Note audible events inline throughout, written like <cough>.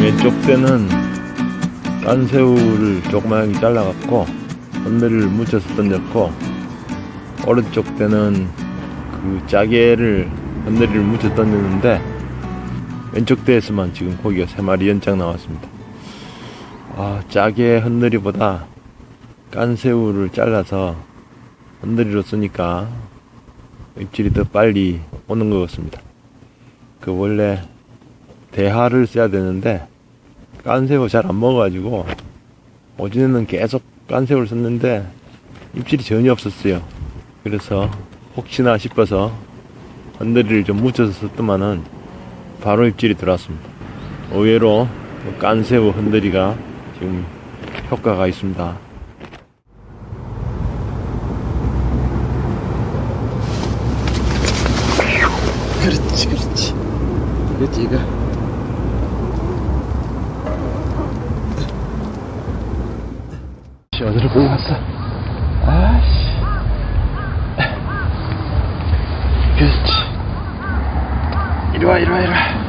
왼쪽 대는 깐새우를 조그맣게 잘라갖고 건더리를 묻혀서 던졌고 오른쪽 대는 그 짜게를 건더리를 묻혀 던졌는데 왼쪽 대에서만 지금 고기가 세 마리 연장 나왔습니다. 아 짜게 흔들이보다 깐새우를 잘라서 흔들이로 쓰니까 입질이 더 빨리 오는 것 같습니다. 그 원래 대하를 써야 되는데 깐새우 잘 안 먹어가지고 어제는 계속 깐새우를 썼는데 입질이 전혀 없었어요. 그래서 혹시나 싶어서 건더리를 좀 묻혀서 썼더만은 바로 입질이 들어왔습니다. 의외로 깐새우 흔들이가 지금 효과가 있습니다. 그렇지, 그렇지. 그렇지, 이거. 씨, 어디로 보고 갔어? 아씨. 그렇지. 이리 와, 이리 와, 이리 와.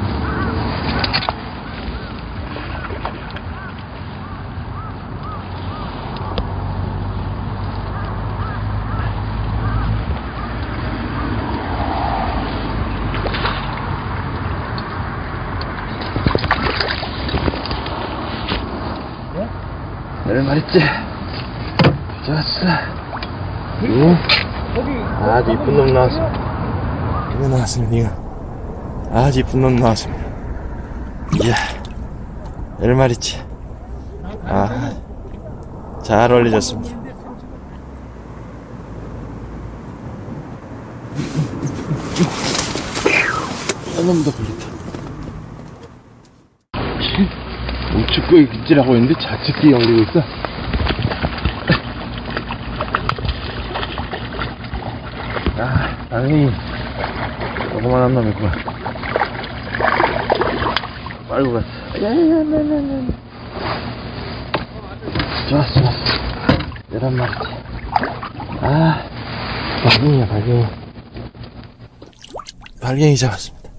내를 말했지? 좋았어. 응? 아주 이쁜 놈 나왔어. 이거 나왔습니다, 이거. 아주 이쁜 놈 나왔습니다. 이야, 내를 말했지? 아, 잘 어울려졌습니다. 한놈더 걸렸다. 우측 입질하고 있는데 좌측 귀에 올리고 있어. 아, 당연히 조그만한 놈이구나. 빨고 갔어. 야야야야야. 좋았어, 좋았어. 열한 마리지. 아, 발갱이야, 발갱이. 발갱이 잡았습니다.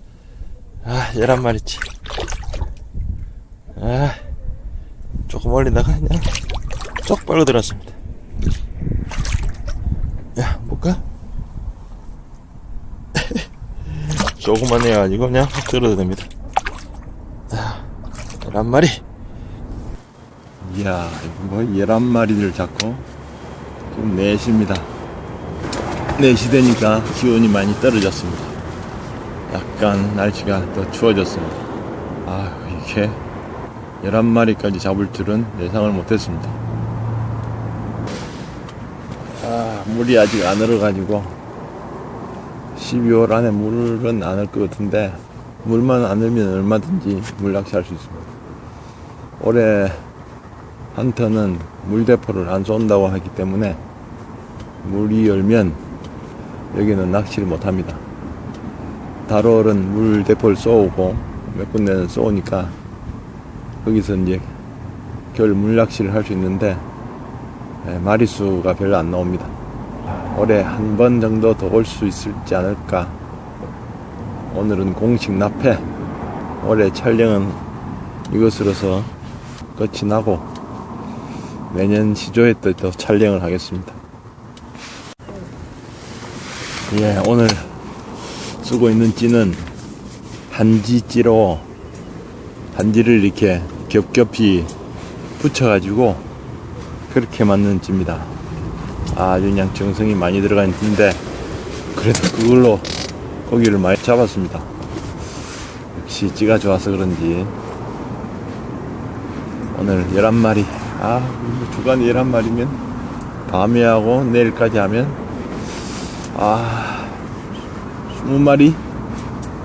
아, 열한 마리지. 아, 조금 올리다가 그냥 쏙 빨고 들었습니다. 야, 볼까? 조금만 해가지고 그냥 확 들어도 됩니다. 자, 11마리. 이야, 이거 뭐 11마리를 잡고 지금 4시입니다. 4시 되니까 기온이 많이 떨어졌습니다. 약간 날씨가 더 추워졌습니다. 아, 이게 11마리까지 잡을 줄은 예상을 못했습니다. 아, 물이 아직 안 얼어가지고 12월 안에 물은 안 올 것 같은데 물만 안 얼면 얼마든지 물 낚시할 수 있습니다. 올해 한터는 물대포를 안 쏜다고 하기 때문에 물이 열면 여기는 낚시를 못합니다. 달월은 물대포를 쏘고 몇 군데는 쏘니까 거기서 이제 겨울 물낚시를 할 수 있는데 예, 마리수가 별로 안 나옵니다. 올해 한 번 정도 더 올 수 있을지 않을까. 오늘은 공식 납회. 올해 촬영은 이것으로서 끝이 나고 내년 시조에 또, 또 촬영을 하겠습니다. 예, 오늘 쓰고 있는 찌는 한지찌로 반지를 이렇게 겹겹이 붙여가지고 그렇게 만든 찌입니다. 아주 그냥 정성이 많이 들어간 찌인데 그래도 그걸로 고기를 많이 잡았습니다. 역시 찌가 좋아서 그런지 오늘 11마리 아 주간 11마리면 밤에 하고 내일까지 하면 아 20마리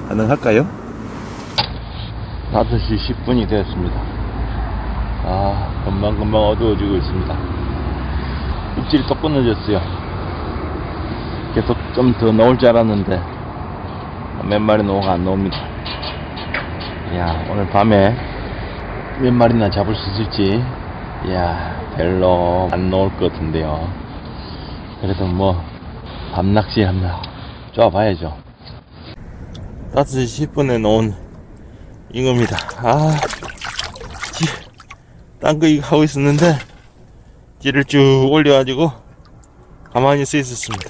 가능할까요? 5시 10분이 되었습니다. 아, 금방금방 어두워지고 있습니다. 입질이 또 끊어졌어요. 계속 좀 더 나올 줄 알았는데, 몇 마리 노가 안 나옵니다. 이야, 오늘 밤에 몇 마리나 잡을 수 있을지, 이야, 별로 안 나올 것 같은데요. 그래도 뭐, 밤낚시 한번 쪄봐야죠. 5시 10분에 놓은 잉어입니다. 아, 딴거 이거 하고 있었는데 찌를 쭉 올려가지고 가만히 서 있었습니다.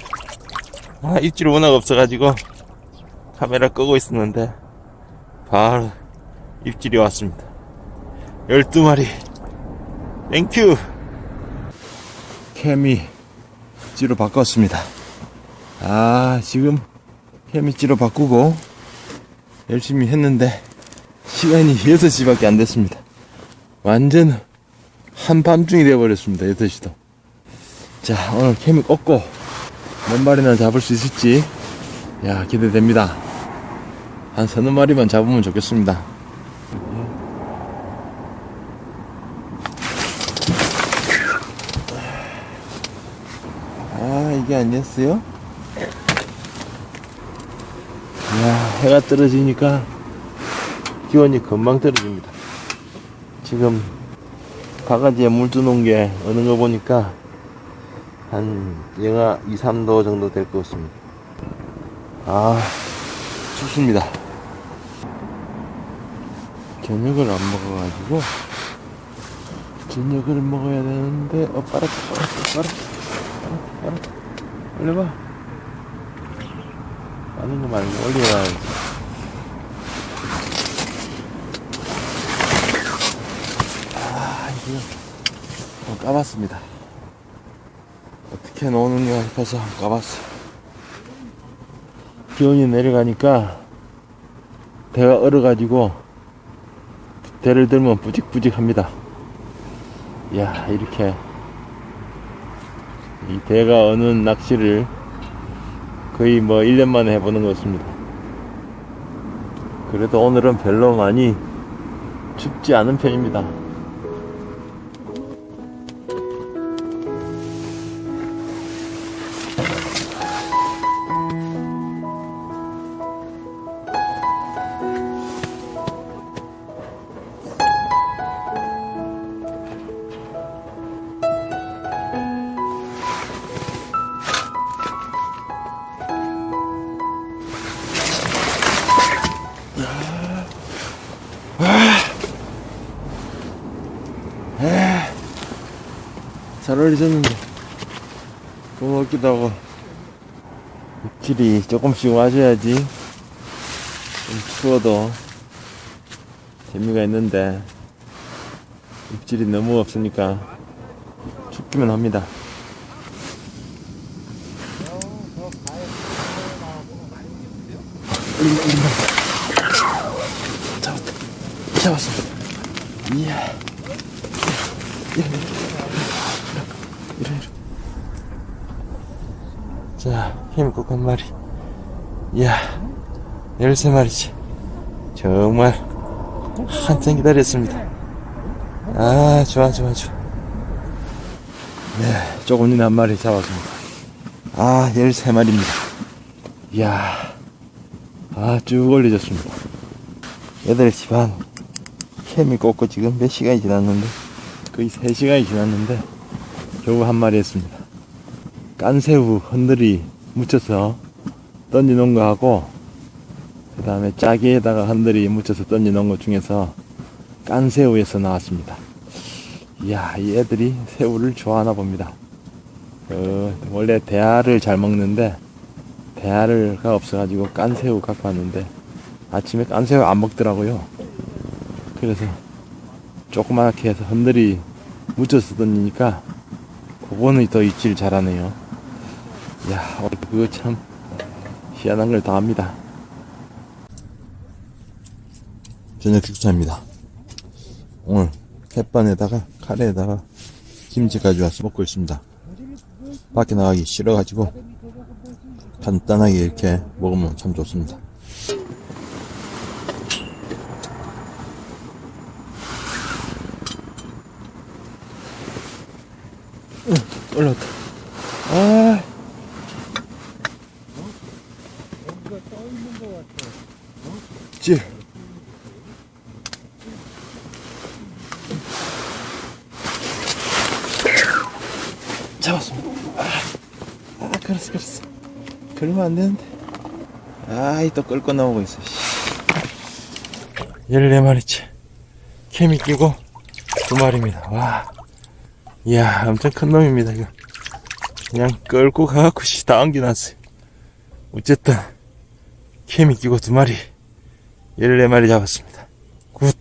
아 입질이 워낙 없어가지고 카메라 끄고 있었는데 바로 입질이 왔습니다. 12마리 땡큐 케미 찌로 바꿨습니다. 아, 지금 케미 찌로 바꾸고 열심히 했는데 시간이 <laughs> 6시밖에 안 됐습니다. 완전 한밤중이 되어버렸습니다. 6시도. 자, 오늘 케미 꺾고 몇 마리나 잡을 수 있을지 야, 기대됩니다. 한 서너 마리만 잡으면 좋겠습니다. 아, 이게 아니었어요? 이야, 해가 떨어지니까 기온이 금방 떨어집니다. 지금 바가지에 물 주는 게 어느 거 보니까 한 영하 2, 3도 정도 될 것 같습니다. 아, 춥습니다. 저녁을 안 먹어가지고 저녁을 먹어야 되는데 어 빨았다 빨았다 빨았다 빨았다 올려봐 빠는 거 말고 올려야지 아 이거 어, 까봤습니다 어떻게 노는가 싶어서 까봤어 기온이 내려가니까 배가 얼어가지고 대를 들면 뿌직뿌직합니다 야 이렇게 이 배가 어는 낚시를 거의 뭐 1년 만에 해보는 것 같습니다. 그래도 오늘은 별로 많이 춥지 않은 편입니다. 잘 어울리셨는데 고맙기도 하고 입질이 조금씩 와줘야지 좀 추워도 재미가 있는데 입질이 너무 없으니까 춥기만 합니다. 잡았다 잡았어. 이야 자, 힘꼭한 마리. 이야, 13마리지. 정말 한참 기다렸습니다. 아, 좋아, 좋아, 좋아. 네, 조금 전에 한 마리 잡았습니다. 아, 13마리입니다. 이야, 아, 쭉 올려졌습니다. 8시 반. 캠이 꽂고 지금 몇 시간이 지났는데, 거의 3시간이 지났는데, 겨우 한 마리 했습니다. 깐새우 흔들이 묻혀서 던져놓은 거 하고 그 다음에 짜기에다가 흔들이 묻혀서 던져놓은 것 중에서 깐새우에서 나왔습니다. 이야 이 애들이 새우를 좋아하나 봅니다. 어, 원래 대하를 잘 먹는데 대하가 없어가지고 깐새우 갖고 왔는데 아침에 깐새우 안 먹더라고요. 그래서 조그맣게 해서 흔들이 묻혀서 던지니까 그거는 더 입질 잘하네요. 야, 어, 그거 참 희한한 걸 다 합니다. 저녁 식사입니다. 오늘 햇반에다가 카레에다가 김치 가져와서 먹고 있습니다. 밖에 나가기 싫어가지고 간단하게 이렇게 먹으면 참 좋습니다. 올라왔다. 아. 질. 잡았습니다. 아, 아, 그랬어, 그랬어. 그러면 안 되는데. 아이, 또 끌고 나오고 있어, 씨. 14마리째. 케미 끼고 두 마리입니다. 와. 이야, 엄청 큰 놈입니다, 이거. 그냥 끌고 가갖고, 씨, 다 엉겨놨어요. 어쨌든, 케미 끼고 두 마리, 14마리 잡았습니다. 굿.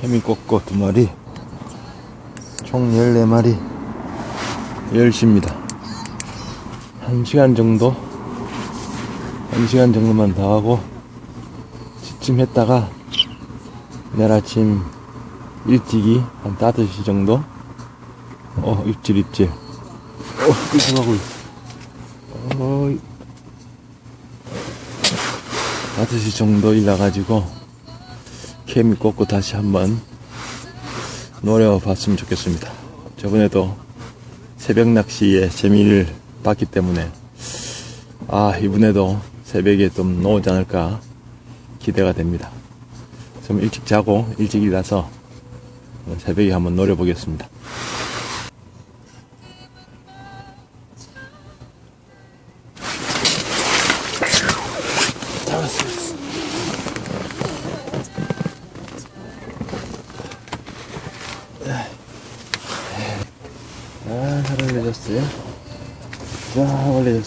케미 꺾고 두 마리. 총 14마리. 10시입니다. 한 시간 정도? 한 시간 정도만 더 하고, 지침 했다가, 내일 아침 일찍이 한 5시 정도? 어, 입질, 입질. 어, 끄집하고 있어. 어, 5시 정도 일나가지고, 케미 꽂고 다시 한번 노려 봤으면 좋겠습니다. 저번에도 새벽 낚시에 재미를 봤기 때문에 아 이번에도 새벽에 좀 나오지 않을까 기대가 됩니다. 좀 일찍 자고 일찍 일어나서 새벽에 한번 노려보겠습니다.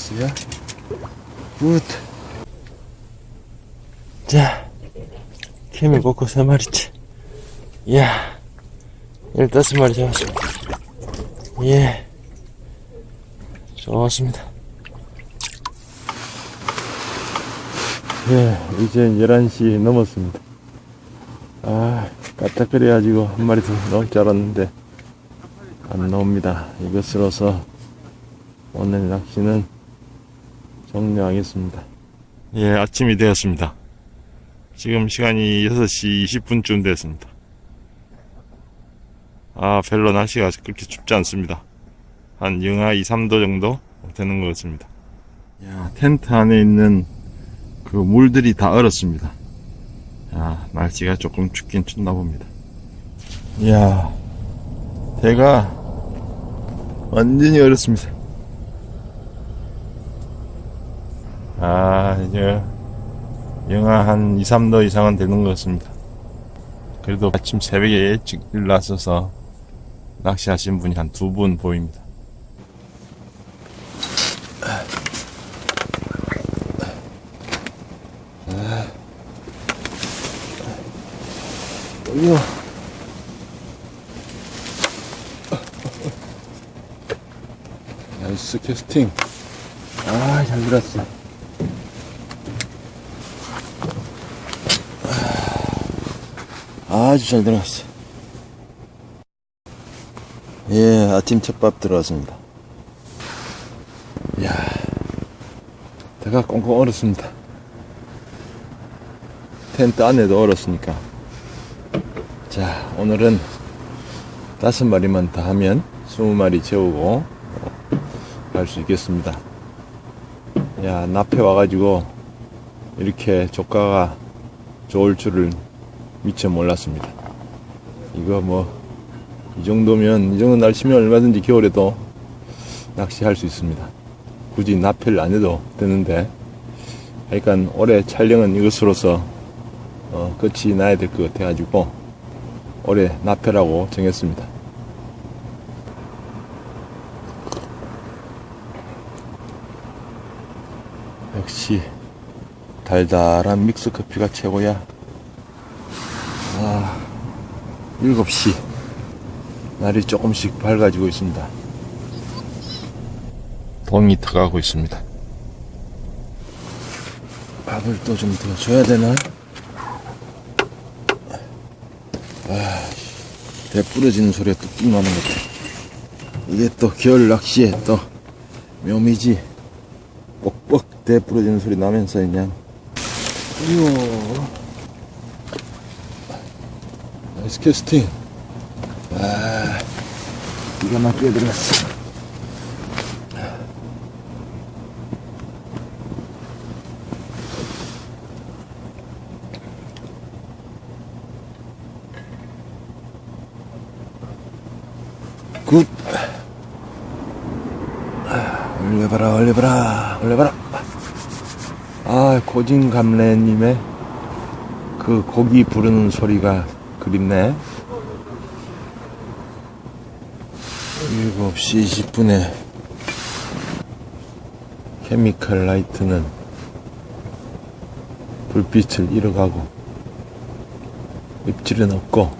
자, 올려졌어요. 굿. 자, 케미 꽂고 세 마리째. 이야, 15마리 잡았습니다. 예. 좋습니다. 예, 이제 11시 넘었습니다. 아, 까딱거려가지고 한 마리 더 나올 줄 알았는데, 안 나옵니다. 이것으로서 오늘 낚시는 종료하겠습니다. 예, 아침이 되었습니다. 지금 시간이 6시 20분쯤 됐습니다. 아, 별로 날씨가 그렇게 춥지 않습니다. 한 영하 2, 3도 정도 되는 것 같습니다. 야, 텐트 안에 있는 그 물들이 다 얼었습니다. 야, 날씨가 조금 춥긴 춥나 봅니다. 이야, 대가 완전히 얼었습니다. 아, 이제 영하 한 2, 3도 이상은 되는 것 같습니다. 그래도 아침 새벽에 일찍 일어나서 낚시하신 분이 한 두 분 보입니다. 이거. 나이스 캐스팅. 아, 잘 들었어. 아, 아주 잘 들어갔어. 예, 아침 첫밥 들어왔습니다. 이야, 대가 꽁꽁 얼었습니다. 텐트 안에도 얼었으니까. 자, 오늘은 다섯 마리만 더 하면 스무 마리 채우고 갈 수 있겠습니다. 야, 납해 와가지고 이렇게 조가가 좋을 줄을 미처 몰랐습니다. 이거 뭐, 이 정도면, 이 정도 날씨면 얼마든지 겨울에도 낚시할 수 있습니다. 굳이 납해를 안 해도 되는데, 하여간 올해 촬영은 이것으로서 어, 끝이 나야 될 것 같아가지고, 올해 납해라고 정했습니다. 역시 달달한 믹스 커피가 최고야. 아, 7시. 날이 조금씩 밝아지고 있습니다. 동이 터가고 있습니다. 밥을 또 좀 더 줘야 되나? 아, 대 부러지는 소리가 뚝뚝 나는 것 같아. 이게 또 겨울 낚시에 또 묘미지. 뻑뻑 대 부러지는 소리 나면서 그냥. 이거. 나이스 캐스팅. 아, 기가 막히게 들어갔어. 굿. 아, 올려봐라, 올려봐라, 올려봐라. 아, 고진감래님의 그 고기 부르는 소리가 그립네. 7시 20분에 케미칼 라이트는 불빛을 잃어가고 입질은 없고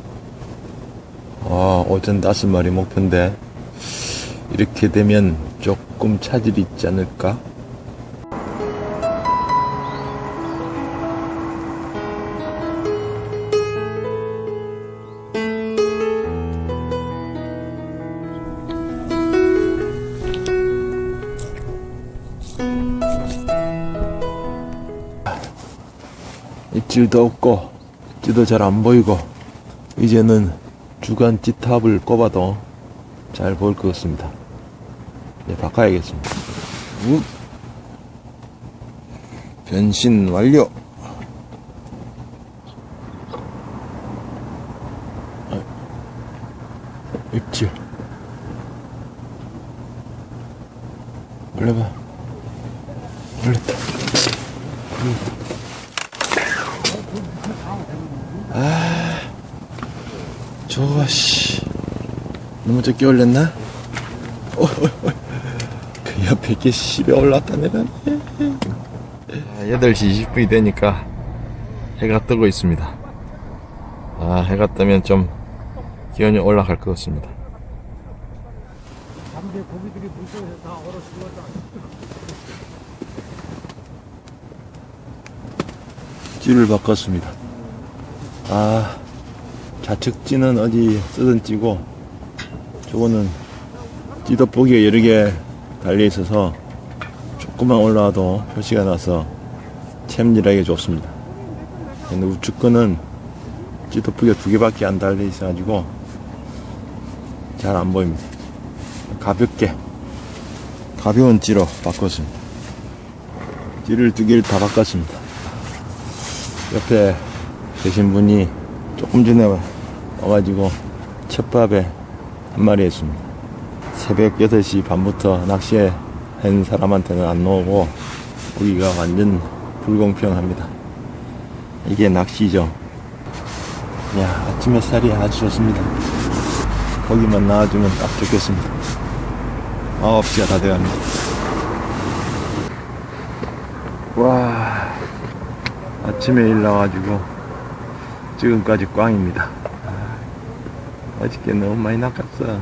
아 어젠 다섯 마리 목표인데 이렇게 되면 조금 차질이 있지 않을까 입질도 없고 찌도 잘 안 보이고 이제는 주간 찌탑을 꼽아도 잘 보일 것 같습니다. 이제 바꿔야겠습니다. 우. 변신 완료. 아, 입질. 올려봐. 올렸다. 좋아, 씨. 너무 적게 올렸나? 어, 어, 어. 그 옆에 게 10에 올랐다, 내가. 8시 20분이 되니까 해가 뜨고 있습니다. 아, 해가 뜨면 좀 기온이 올라갈 것 같습니다. 찌를 바꿨습니다. 아, 좌측찌는 어디 쓰던 찌고, 저거는 찌덕보기가 여러 개 달려 있어서 조금만 올라와도 표시가 나서 챔질하기 좋습니다. 근데 우측 거는 찌덕보기가 두 개밖에 안 달려 있어 가지고 잘 안 보입니다. 가볍게, 가벼운 찌로 바꿨습니다. 찌를 두 개를 다 바꿨습니다. 옆에 계신 분이 조금 전에 와가지고 첫밥에 한 마리 했습니다. 새벽 8시 반부터 낚시해 한 사람한테는 안 나오고 우리가 완전 불공평합니다. 이게 낚시죠. 야, 아침 햇살이 아주 좋습니다. 거기만 나와주면 딱 좋겠습니다. 9시가 다 돼갑니다. 와, 아침에 일 나와가지고 지금까지 꽝입니다. 아, 어저께 너무 많이 낚았어.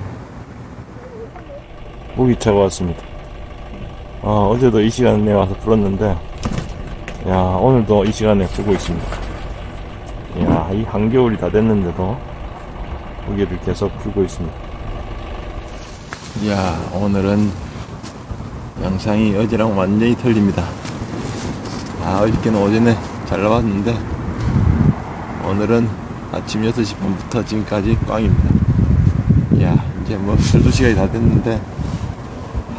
모기차가 왔습니다. 아, 어제도 이 시간에 와서 불었는데, 야, 오늘도 이 시간에 불고 있습니다. 야, 이 한겨울이 다 됐는데도, 모기를 계속 불고 있습니다. 야, 오늘은 영상이 어제랑 완전히 틀립니다. 아, 어저께는 오전에 잘 나왔는데, 오늘은 아침 6시 반부터 지금까지 꽝입니다. 야, 이제 뭐 12시간이 다 됐는데,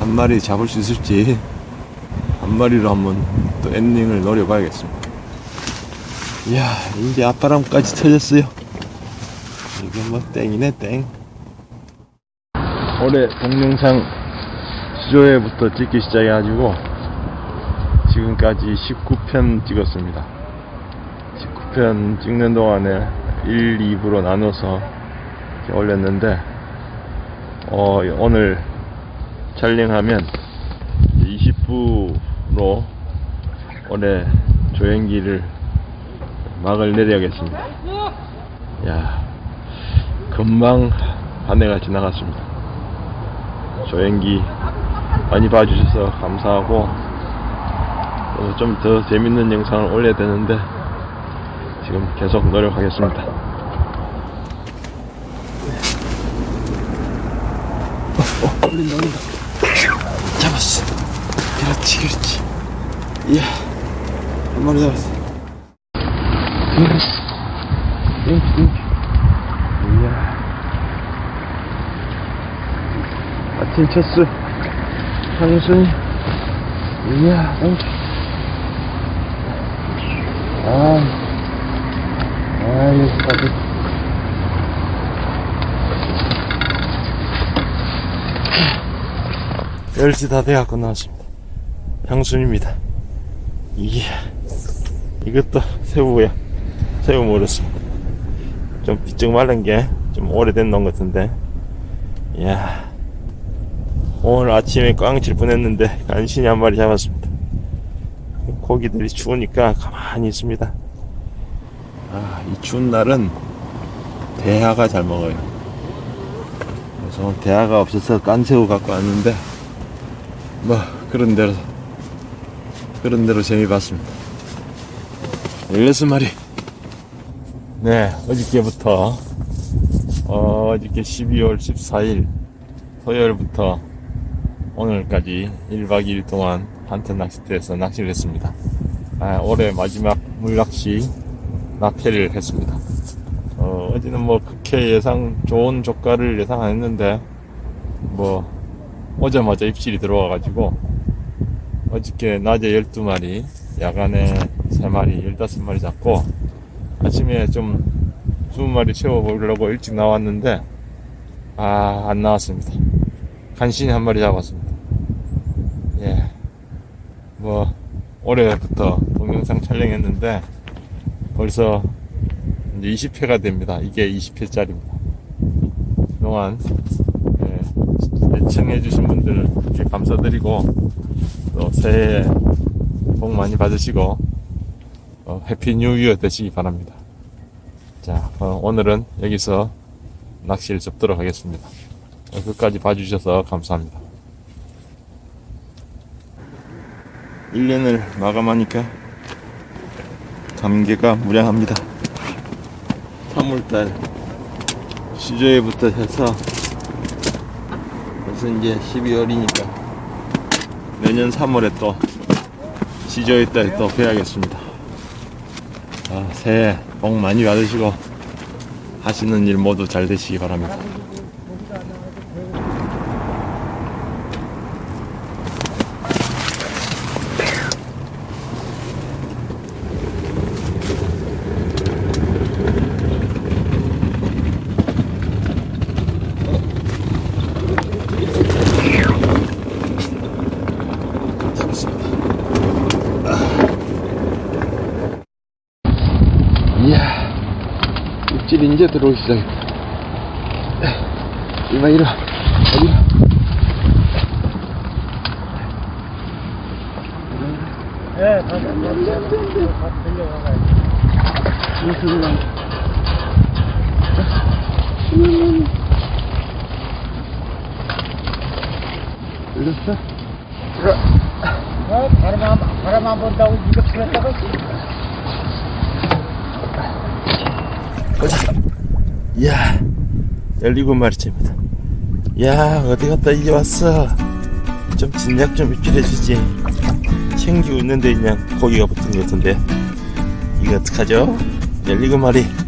한 마리 잡을 수 있을지, 한 마리로 한번 또 엔딩을 노려봐야겠습니다. 이야, 이제 앞바람까지 터졌어요. 이게 뭐 땡이네, 땡. 올해 동영상 수조회부터 찍기 시작해가지고 지금까지 19편 찍었습니다. 19편 찍는 동안에 1, 2부로 나눠서 올렸는데 어, 오늘 촬영하면 20부로 올해 조행기를 막을 내려야겠습니다. 야, 금방 한 해가 지나갔습니다. 조행기 많이 봐주셔서 감사하고 좀 더 재밌는 영상을 올려야 되는데 지금 계속 노력하겠습니다. 올린다 올린다. 잡았어. 그렇지 그렇지. 이야 한 마리 잡았어. 이야. 아침 첫수 향순이 이야. 땡큐 아 아유 아주 10시 다 돼갖고 나왔습니다. 향순입니다. 이게, 이것도 새우야. 새우 모르습니다. 좀 비쩍 말른 게 좀 오래된 놈 같은데. 이야, 오늘 아침에 꽝칠 뻔했는데 간신히 한 마리 잡았습니다. 고기들이 추우니까 가만히 있습니다. 아, 이 추운 날은 대하가 잘 먹어요. 그래서 대하가 없어서 깐새우 갖고 왔는데, 뭐, 그런 대로, 그런 대로 재미 봤습니다. 16마리. 네, 어저께부터, 어, 어저께 12월 14일, 토요일부터 오늘까지 1박 2일 동안 한텐 낚시대에서 낚시를 했습니다. 아, 올해 마지막 물낚시 낙태를 했습니다. 어, 어제는 뭐 그렇게 예상, 좋은 조가를 예상 안 했는데, 뭐, 오자마자 입질이 들어와가지고, 어저께 낮에 12마리, 야간에 3마리, 15마리 잡고, 아침에 좀 20마리 채워보려고 일찍 나왔는데, 아, 안 나왔습니다. 간신히 한 마리 잡았습니다. 예. 뭐, 올해부터 동영상 촬영했는데, 벌써 이제 20회가 됩니다. 이게 20회짜리입니다. 그동안, 예, 애청해주신 분들 감사드리고, 또 새해 복 많이 받으시고, 어, 해피 뉴 이어 되시기 바랍니다. 자, 어, 오늘은 여기서 낚시를 접도록 하겠습니다. 어, 끝까지 봐주셔서 감사합니다. 1년을 마감하니까 감개가 무량합니다. 3월달 시조회부터 해서 벌써 이제 12월이니까 내년 3월에 또 시조회 때 또 뵈야겠습니다. 아, 새해 복 많이 받으시고 하시는 일 모두 잘 되시기 바랍니다. 이야, 입질이 이제 들어오기 시작했다. 이봐, 이리 와. 어디 와. 예, 다, 다, 다, 다, 이야, 17마리째입니다. 야, 어디 갔다 이제 왔어? 좀 진작 좀 입질해주지. 챙기고 있는데 그냥 고기가 붙은 것 같은데. 이거 어떡하죠? 17마리.